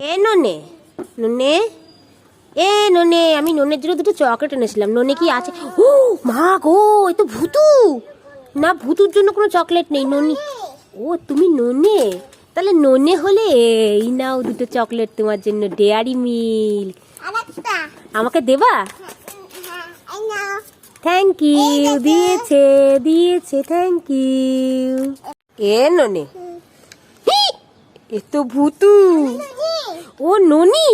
এ ননে ননে এ ননে আমি ননের জন্য দুটো চকলেট এনেছিলাম। ননে কি আছে? ও মা গো এ তো ভুতু। না ভুতুর জন্য কোনো চকলেট নেই ননি। ও তুমি ননে? তাহলে ননে হলে এই নাও দুটো চকলেট তোমার জন্য ডেয়ারি মিল্ক। আমাকে দেবা? থ্যাংক ইউ দিয়েছে দিয়েছে থ্যাংক ইউ এ ননে! এ তো ভুতু। ও ননি?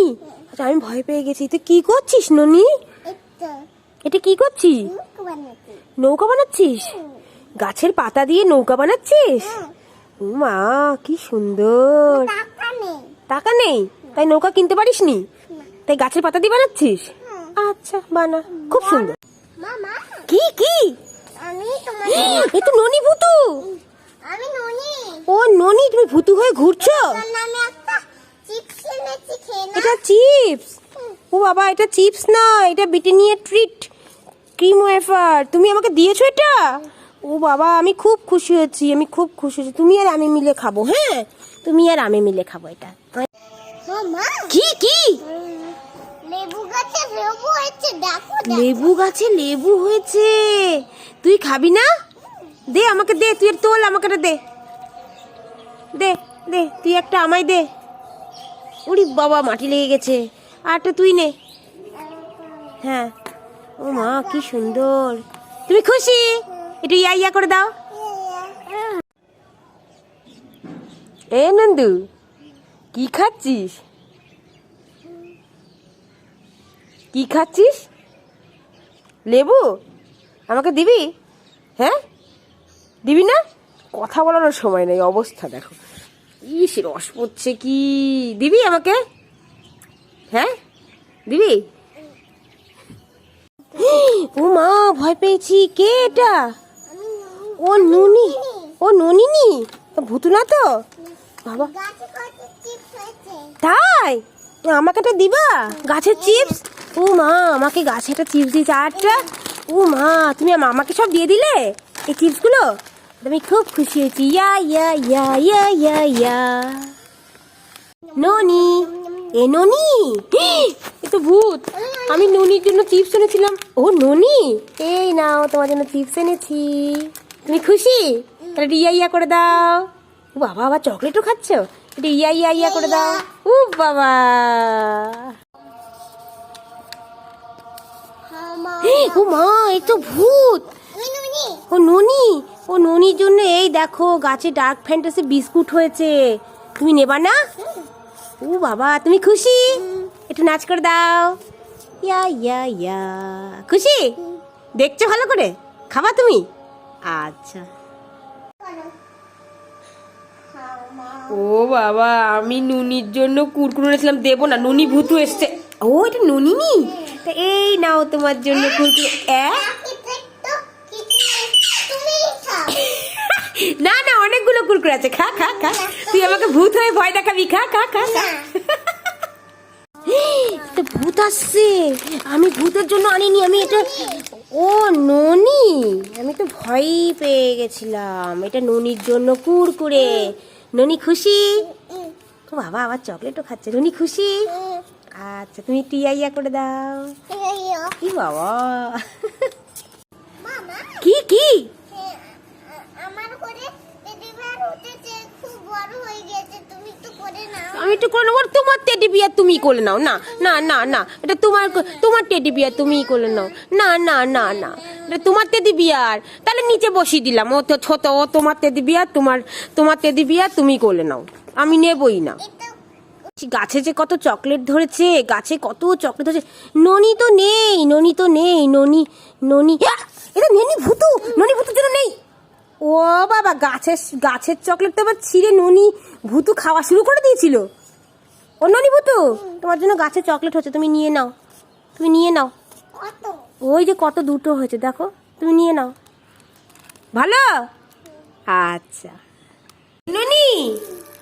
আচ্ছা, আমি ভয় পেয়ে গেছি। তুই কি করছিস ননি? এটা কি করছিস? নৌকা বানাচ্ছিস? গাছের পাতা দিয়ে নৌকা বানাচ্ছিস? মা কি সুন্দর। টাকা নেই। তাই নৌকা কিনতে পারিস নি। তাই গাছের পাতা দিয়ে বানাচ্ছিস? আচ্ছা বানা। খুব সুন্দর। কি কি? এ তো ননি ভুতু। ও ননি তুমি ভুতু হয়ে ঘুরছো? এটা চিপস। ও বাবা এটা চিপস না এটা ব্রিটানিয়া ট্রিট ক্রিম ওয়েফার। তুমি আমাকে দিয়েছ এটা? ও বাবা আমি খুব খুশি হয়েছি আমি খুব খুশি হয়েছি। তুমি আর আমি মিলে খাব হ্যাঁ? তুমি আর আমি মিলে খাব এটা। কি কি? লেবু গাছে লেবু হয়েছে দেখো দেখো। লেবু গাছে লেবু হয়েছে। তুই খাবি না? দে আমাকে দে তুই তোল আমাকে দে। দে দে তুই একটা আমায় দে। উড়ি বাবা, মাটি লেগে গেছে। আরটা তুই নে। হ্যাঁ। ও মা, কি সুন্দর। তুমি খুশি? একটু ইয়া ইয়া করে দাও। এ নন্দু, কি খাচ্ছিস? কি খাচ্ছিস? লেবু? আমাকে দিবি? হ্যাঁ? দিবি না? কথা বলানোর সময় নেই, অবস্থা দেখো। ইস, রস পড়ছে কি? দিবি আমাকে? হ্যাঁ? দিবি? ও মা ভয় পেয়েছি। কে এটা? ও নুনি। ও ননিনি? ভুতু না তো? বাবা। তাই? আমাকে একটা দিবা? গাছের চিপস? ও মা আমাকে গাছে একটা চিপস দিয়েছে। আটটা ও মা তুমি আম- আমাকে সব দিয়ে দিলে? এই চিপসগুলো? আমি খুব খুশি হয়েছি ইয়া ইয়া ইয়া ইয়া ইয়া ইয়া ননি এ ননি এ তো ভূত. আমি ননির জন্য চিপস এনেছিলাম। ও ননি? এই নাও তোমার জন্য চিপস এনেছি। তুমি খুশি? তাহলে ইয়া ইয়া করে দাও। ও বাবা আবার চকলেটও খাচ্ছ? একটু ইয়া ইয়া ইয়া করে দাও। ও বাবা। হ্যাঁ ও মা এই তো ভূত। ও ননি? ও ননির জন্য এই দেখো গাছে ডার্ক ফ্যান্টাসি বিস্কুট হয়েছে। তুমি নেবা না? ও বাবা তুমি খুশি? একটু নাচ করে দাও। ইয়া ইয়া ইয়া। খুশি? দেখছ ভালো করে? খাবা তুমি? আচ্ছা। ও বাবা আমি নুনির জন্য কুরকুরে এনেছিলাম দেবো না নুনি ভূতু এসছে। ও এটা নুনি নি তা এই নাও তোমার জন্য কুরকুরে এ তো কিছু তুমি খাও না না অনেকগুলো কুরকুরে আছে। খা খা খা। তুই আমাকে ভূত হয়ে ভয় দেখাবি। খা খা খা খা। এটা ভূত আসছে। আমি ভূতের জন্য আনিনি। আমি এটা ও ননি। আমি তো ভয়ই পেয়ে গেছিলাম। এটা ননির জন্য কুরকুরে। ননি খুশি? ও বাবা আবার চকলেটও খাচ্ছে। ননি খুশি? আচ্ছা তুমি টিয়া ইয়া করে দাও। কি বাবা? কি কি হ্যাঁ, আ- আমার করে টেডিবিয়ার উঠেছে খুব বড় হয়ে গেছে তুমি একটু করে নাও আমি একটু করে নেব তোমার টেডি বিয়ার তুমি করে নাও, না না না না, এটা তোমার তোমার টেডি বিয়ার তুমিই করে নাও, না না না না, এটা তোমার টেডি বিয়ার তাহলে নিচে বসিয়ে দিলাম, ও তো ছোট, ও তোমার টেডি বিয়ার তোমার তোমার টেডি বিয়ার তুমি করে নাও, আমি নেবই না। গাছে যে কত চকলেট ধরেছে, গাছে কত চকলেট ধরেছে। ননি তো নেই, ননি তো নেই, ননি ননি! এটা ননি ভুতু, ননি ভুতুর জন্য নেই। ও বাবা গাছের গাছের চকলেট তো আবার ছিঁড়ে ননি ভুতু খাওয়া শুরু করে দিয়েছিল। ও ননি ভুতু তোমার জন্য গাছের চকলেট হচ্ছে তুমি নিয়ে নাও। তুমি নিয়ে নাও। ওই যে কত দুটো হয়েছে দেখো তুমি নিয়ে নাও। ভালো? আচ্ছা। ননি?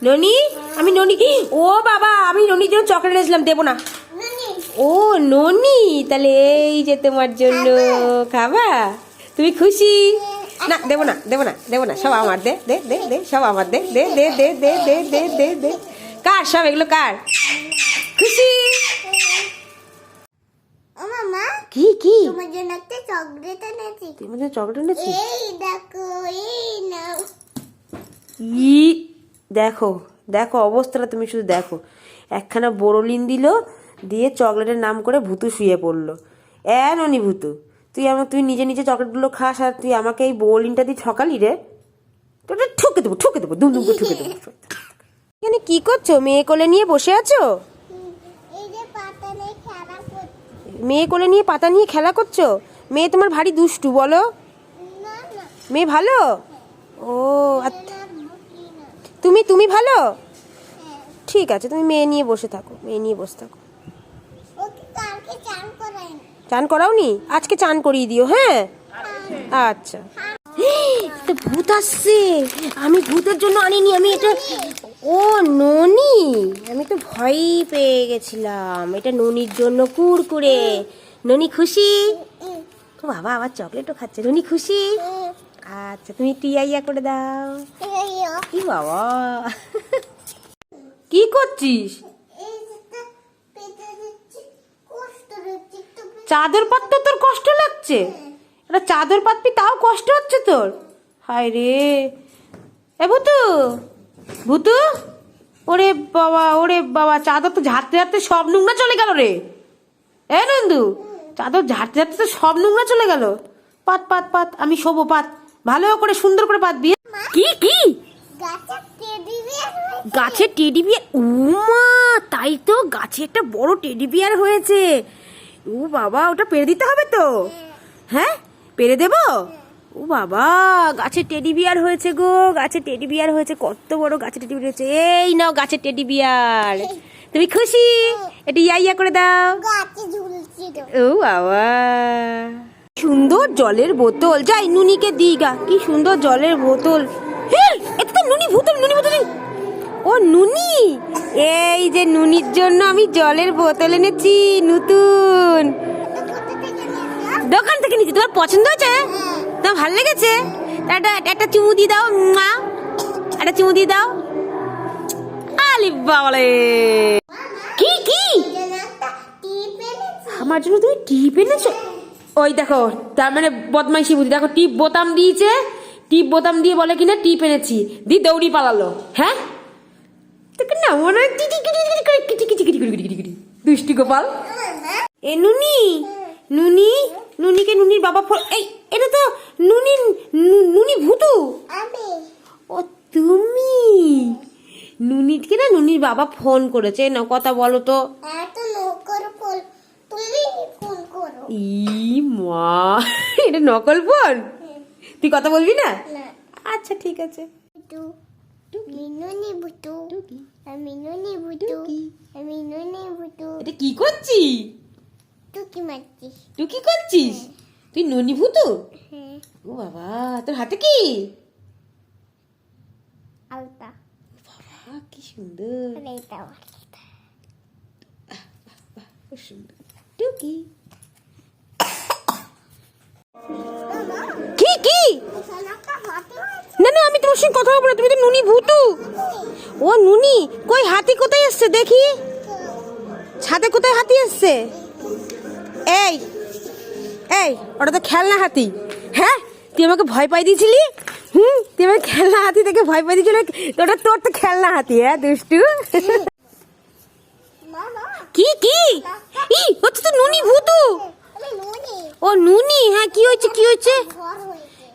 ননি? আমি ননি ও বাবা আমি ননির জন্য চকলেট এনেছিলাম দেবো না। ও ননি তাহলে এই যে তোমার জন্য খাবা তুমি খুশি? না দেবো না দেবো না দেবো না সব আমার দে দে দে দে সব আমার দে দে দে দে দে দে দে দে দে কার সব এগুলো কার খুশি কি কি তোমার জন্য একটা চকলেট এনেছি তুই মধ্যে চকলেট এনেছিস এই দেখো এই নাও ই দেখো দেখো অবস্থাটা তুমি শুধু দেখো একখানা বোরোলিন দিল দিয়ে চকলেটের নাম করে ভুতু শুয়ে পড়ল এ ননি ভুতু তুই আমার, তুই নিজে নিজে চকলেটগুলো খাস আর তুই আমাকে এই বোরোলিনটা দিয়ে ঠকালি রে। তোটা ঠুকে দেবো ঠুকে দেবো, দুম দুম করে ঠুকে দেবো। এখানে কি করছ? মেয়ে কোলে নিয়ে বসে আছো? মেয়ে কোলে নিয়ে পাতা নিয়ে খেলা করছ? মেয়ে তোমার ভারী দুষ্টু, বলো। মেয়ে ভালো? ও তুমি তুমি ভালো? ঠিক আছে, তুমি মেয়ে নিয়ে বসে থাকো, মেয়ে নিয়ে বসে থাকো ওকে কালকে চান করাই না চান করাওনি? আজকে চান করিয়ে দিও হ্যাঁ? আচ্ছা। এটা ভূত আসছে। আমি ভূতের জন্য আনিনি আমি এটা ও ননি? আমি তো ভয়ই পেয়ে গেছিলাম। এটা ননির জন্য কুরকুরে। ননি খুশি? ও বাবা আবার চকলেটও খাচ্ছে। ননি খুশি? আচ্ছা তুমি টিয়া ইয়া করে দাও। কি বাবা? কি করছিস এই যেটা পেতে দিচ্ছি কষ্ট হচ্ছে একটু পে- চাদর পাততে তোর কষ্ট লাগছে। এটা চাদর পাতবি তাও কষ্ট হচ্ছে তোর? হায় রে। এ ভুতু ভুতু ওরে বাবা ওরে বাবা চাদর তো ঝাড়তে ঝাড়তে সব নোংরা চলে গেল রে। এ নন্দু চাদর ঝাড়তে ঝাড়তে তো সব নোংরা চলে গেল। পাত পাত পাত আমি শোবো পাত। ভালো করে সুন্দর করে পাত বিয়ে কি কি? গাছে টেডি বিয়ার উমা তাই তো গাছে একটা বড় টেডি বিয়ার হয়েছে। ও বাবা ওটা পেরে দিতে হবে তো? হ্যাঁ? পেরে দেব? ও বাবা গাছে টেডি বিয়ার হয়েছে গো গাছে টেডি বিয়ার হয়েছে কত বড় গাছে টেডি বিয়ার হয়েছে। এই নাও গাছে টেডি বিয়ার তুমি খুশি? এটা ইয়া ইয়া করে দাও। ও বাবা। সুন্দর জলের বোতল। যাই নুনিকে দিই গা। কি সুন্দর জলের বোতল। এটা তো নুনি ভূতল নুনি বোতল ও নুনি? এই যে নুনির জন্য আমি জলের বোতল এনেছি নতুন। দোকান থেকে নিচ্ছি তোমার পছন্দ হয়েছে? তোমার ভালো লেগেছে? একটা একটা চুমু দিয়ে দাও মা। একটা চুমু দিয়ে দাও। আলি বাবালে কি কি? আমার জন্য তুমি টিপ এনেছো? ওই দেখো তার মানে বদমাইশি বুদ্ধি। দেখো টিপ বোতাম দিয়েছে টিপ বোতাম দিয়ে বলে কিনা টিপ এনেছি। দি দৌড়ি পালালো হ্যাঁ? তোকে না মনে হয়। দুষ্টি গোপাল। এ নুনি নুনি নুনিকে নুনির বাবা ফোন এই এটা তো নুনি নুনি ভুতু। ও তুমি। নুনিকে না নুনির বাবা ফোন করেছে। না কথা বলো তো। ই মা এটা নকল ফোন? তুই কথা বলবি না? আচ্ছা ঠিক আছে। এটা কি করছিস? তুই কি মারছিস। তুই কি করছিস তুই ননি ভূতু হ্যাঁ। ও বাবা তোর হাতে কি? আলতা। বাবা কি সুন্দর। টুকি কি কি। না না আমি তোমার সঙ্গে কথা বলব না। তুমি তো নুনি ভূতু। ও নুনি কই হাতি কোথায় এসছে দেখি? ছাদে কোথায় হাতি এসছে? এই এই ওটা তো খেলনা হাতি। হ্যাঁ তুই আমাকে ভয় পাই দিয়েছিলি? হুম তুই আমাকে খেলনা হাতি থেকে ভয় পাই দিয়েছিলি? ওটা তোর তো খেলনা হাতি হ্যাঁ দুষ্টু? কি কি? ই হচ্ছে তো নুনি ভূতু। ও নুনি? হ্যাঁ কি হয়েছে কি হয়েছে?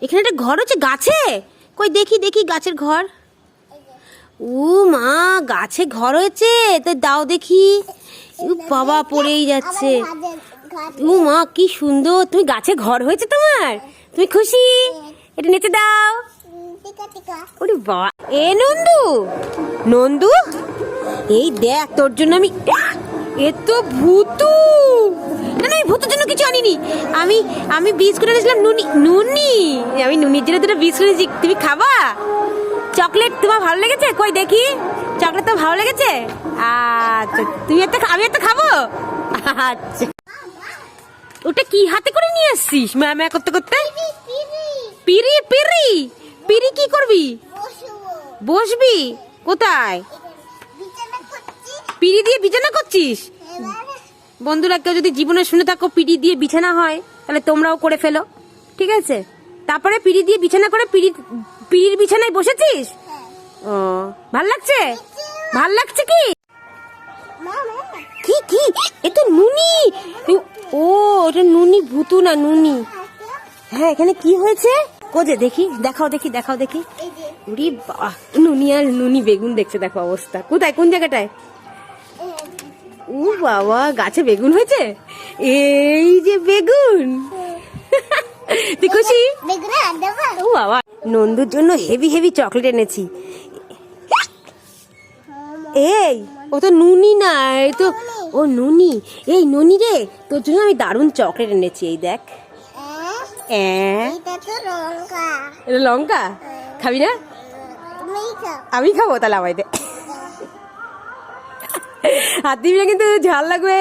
এখানে একটা ঘর হচ্ছে গাছে? কই দেখি দেখি গাছের ঘর। ও মা গাছে ঘর হয়েছে? তো দাও দেখি। বাবা পড়েই যাচ্ছে। ও মা কি সুন্দর। তুমি গাছে ঘর হয়েছে তোমার? তুমি খুশি? এটা নিচে দাও। ওরে বাবা এ নন্দু? নন্দু? এই দেখ তোর জন্য আমি এ তো ভূতু। না না আমি ভূতের জন্য কিছু আনিনি। আমি আমি বীজ করে দিয়েছিলাম নুনি নুনি। আমি নুনির জন্য দুটো বীজ করেছি তুমি খাবা? চকলেট তোমার ভালো লেগেছে? কই দেখি। চকলেট তো ভালো লেগেছে? আচ্ছা তুমি একটা আমি একটা খাব? আচ্ছা। ওটা কি হাতে করে নিয়ে আসছিস ম্যা ম্যা করতে করতে? পিরি, পিরি, পিরি কি করবি? বসবি? কোথায়? পিড়ি দিয়ে বিছানা করছিস? বন্ধুরা কেউ যদি জীবনে শুনে থাকো পিড়ি দিয়ে বিছানা হয় তাহলে তোমরাও করে ফেলো। ঠিক আছে? তারপরে পিড়ি দিয়ে বিছানা করে পিড়ি পিড়ির বিছানায় বসেছিস। ও ভালো লাগছে? ভালো লাগছে কি? কি কি? এ তো নুনি। ও এটা নুনি ভুতু না নুনি? হ্যাঁ এখানে কি হয়েছে? কোজে দেখি দেখাও দেখি দেখাও দেখি। উরি বাবা নুনি আর নুনি বেগুন দেখছে দেখো অবস্থা। কোথায়? কোন জায়গাটায়? ও বাবা গাছে বেগুন হয়েছে? এই যে বেগুন। তুই খুশি? ও বাবা। নন্দুর জন্য হেভি হেভি চকলেট এনেছি। এই ও তো নুনি না এই তো ও নুনি। এই নুনি রে তোর জন্য আমি দারুণ চকলেট এনেছি এই দেখ। হ্যাঁ। লঙ্কা। এটা লঙ্কা? খাবি না? আমি খাব। তাহলে আমায় না কিন্তু ঝাল লাগবে।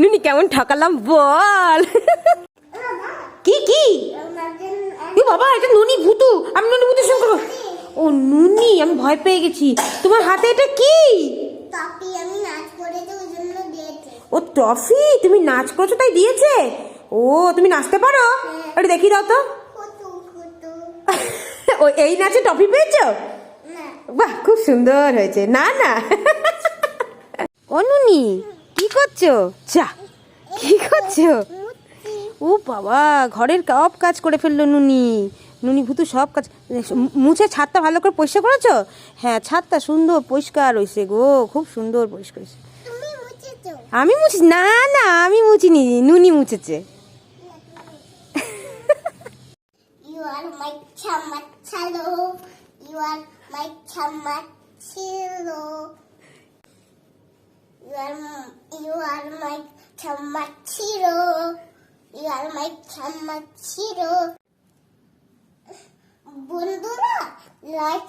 নুনি কেমন ঠকালাম বল। কি কি? এ বাবা এটা নুনি ভুতু। আমি নুনি ভুতুর সঙ্গে করব ও নুনি আমি ভয় পেয়ে গেছি। তোমার হাতে এটা কি? পাপি আমি নাচ করেছি ওই জন্য দিয়েছে। ও ট্রফি তুমি নাচ করছ তাই দিয়েছে? ও তুমি নাচতে পারো? এটা দেখি দাও তো। ও এই নাচে ট্রফি পেয়েছ? না। বাহ খুব সুন্দর হয়েছে। না না। ও নুনি কি করছ? চা কি করছ? ও বাবা, ঘরের সব কাজ করে ফেলল নুনি। নুনি ভুতু সব কাজ মুছে ছাদটা ভালো করে পরিষ্কার করেছ? হ্যাঁ ছাদটা সুন্দর পরিষ্কার হয়েছে গো, খুব সুন্দর পরিষ্কার হয়েছে। আমি মুছি না না, আমি মুছিনি, নুনি মুছেছে। You are my chamachalo. You are my. You are you are my chamachiro. You are my chamachiro. বন্ধুরা লাইক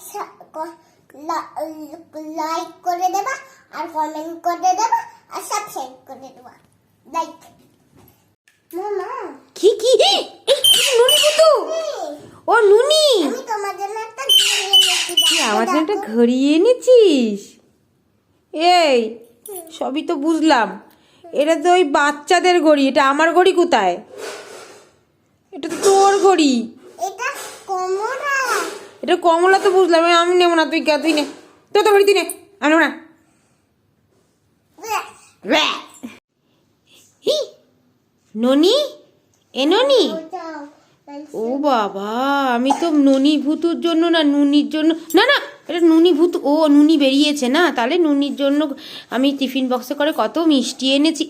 লাইক করে দেবা আর কমেন্ট করে দেবা আর সাবস্ক্রাইব করে দেবা। লাইক মামা। কি কি? নুনি ভুতু ও নুনি। আমি তোমার জন্য একটা ঘড়ি এনেছি আমার জন্য একটা ঘড়ি এনেছিস? এই। সবই তো বুঝলাম। এটা তো ওই বাচ্চাদের ঘড়ি এটা আমার ঘড়ি কোথায়? এটা তো তোর ঘড়ি। এটা কমলা। তো বুঝলাম আমি নেব না তুই তুই নে। তোর তো ঘড়ি তুই নে আমি নেব না। ননি? এ ননি? ও বাবা আমি তো ননি ভুতুর জন্য না নুনির জন্য না না এটা নুনি ভূত ও নুনি বেরিয়েছে না? তাহলে নুনির জন্য আমি টিফিন বক্সে করে কত মিষ্টি এনেছি।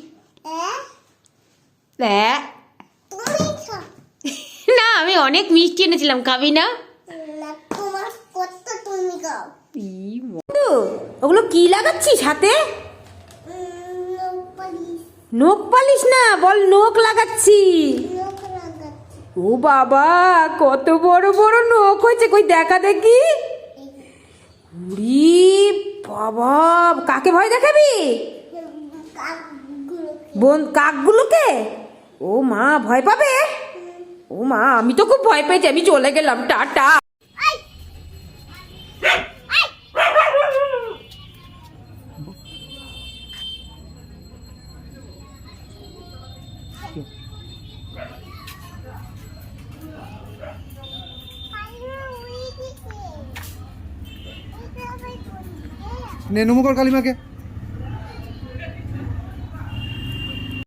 না আমি অনেক মিষ্টি এনেছিলাম খাবি না? ওগুলো কি লাগাচ্ছিস হাতে? নখ পালিশ না বল নখ লাগাচ্ছি। ও বাবা কত বড় বড় নখ হয়েছে কই দেখা দেখি। উরি বাবা, কাকে ভয় দেখাবি? বোন, কাকগুলোকে? ও মা, ভয় পাবে? ও মা, আমি তো খুব ভয় পেয়েছি, আমি চলে গেলাম, টাটা। নে নমকর কালিমাকে